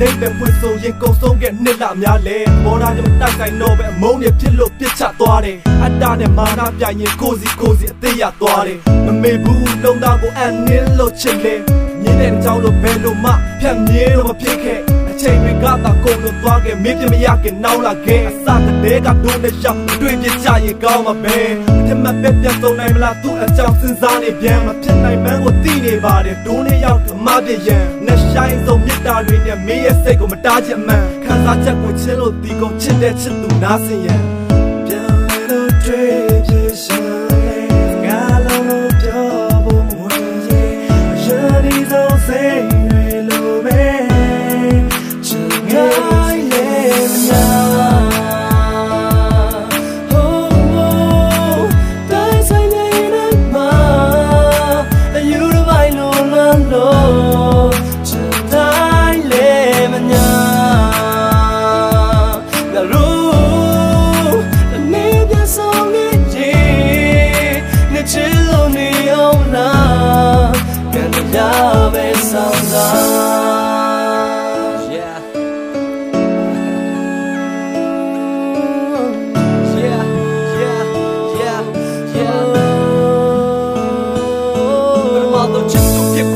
လိုမျိုးဒိတ်ပဲဖွင့်ဆိုရင်ကုံဆုံးခဲ့နှစ်လများလဲဘောဓာကြောင့်တိုက်ဆိုင်တော့ပဲအမုန်းတွေဖြစ်လို့ပြစ်ချသွားတယ်အတ္တနဲ့မာနပြရင်ကိုစီကိုစီအသေးရသွားတယ်မမေဘူးလုံးသားကိုအန်နင်းလို့ချစ်လေမြင်းတဲ့အကြောင်းလို့ဘယ်လိုမှဖြတ်မြဲတော့မဖြစ်ခဲ့အချိန်တွေကသာကုန်လို့သွားခဲ့မင်းပြမရခင်နောက်လာခဲ့အစကတည်းကဒုနဲ့ရောက်တွေ့ပြကြရင်ကောင်းမှာပဲထမပဲပြန်ဆုံးနိုင်မလားသူ့အကြောင်းစဉ်းစားနေပြန်မဖြစ်နိုင်မှန်းကိုသိနေပါတယ်ဒုနဲ့ရောက်ဓမ္မပြရန်နဲ့ဆိုင်ဆုံးမြ တ်တာတွေနဲ့မင်းရဲ့စိတ်ကိုမတားချင်မှန်ခံစားချက်ကိုချစ်လို့ဒီကုန်ချစ်တဲ့ချစ်သူနားစင်ရ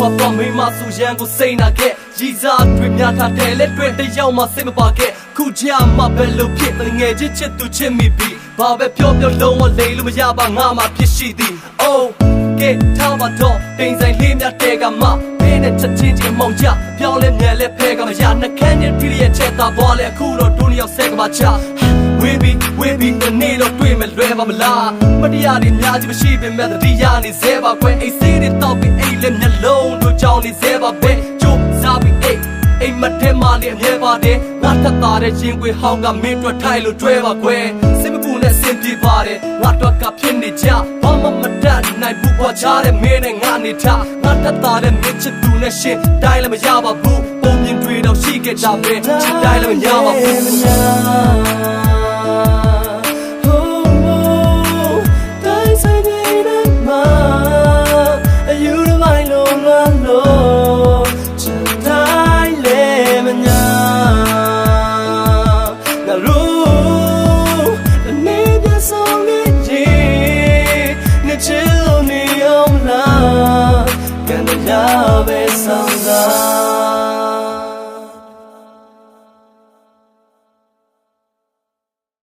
သူဖြစ်ခွာသွားမိမဆိုရန်ကိုစိတ်နာခဲ့ရည်စားတွေများထားတယ်လက်တွေတယောက်မှစိတ်မပါခဲ့ခုချာမှပဲလို့ဖြစ်ငယ်ချင်းချစ်သူချစ်မိပြီဘာပဲပြောပြောလုံးဝလိမ်လို့မရပါငါမှဖြစ်ရှိသည် Oh ကဲထားပါတော့တိမ်ဆိုင်လေးများတဲ့ကမှဘင်းနဲ့ချက်ချင်းချင်းမောင်ကြပြောင်းလဲငယ်လဲဖဲကမရနှခမ်းနဲ့ဒီလျက်ချက်သားသွားလဲအခုတော့ဒုနီယောက်ဆက်ကပါချဝေးပြီးဝေးပြီးတနေ့တော့တွေ့မယ်လွဲပါမလားမတရားတွေများကြီးမရှိပင်မဲ့တတိယနေစေပါကွယ်အိတ်စေးတွေတောက်ပြီးအိ တ်လက်မျက်လုံးတို့ကြောင်းနေစေပါပဲကျုပ်စားပြီးအိတ်အိမ်မထဲမှာနေအမြဲပါတယ်ငါထပ်သားတဲ့ရင်ခွေဟောင်းကမင်းတို့ထိုင်လို့တွဲပါကွယ်စိတ်မပူနဲ့စင်ပြေပါတယ်ငါတော့ကဖြစ်နေကြဘာမှမတတ်နိုင်ဘူးပွားချတဲ့မင်းနဲ့ငါနေထားငါထပ်သားတဲ့မင်းချစ်သူနဲ့ရှင်တိုင်းလည်းမရပါဘူးပုံမြင်တွေတော့ရှိခဲ့ကြပဲချစ်တိုင်းလည်းမရပါဘူး besamda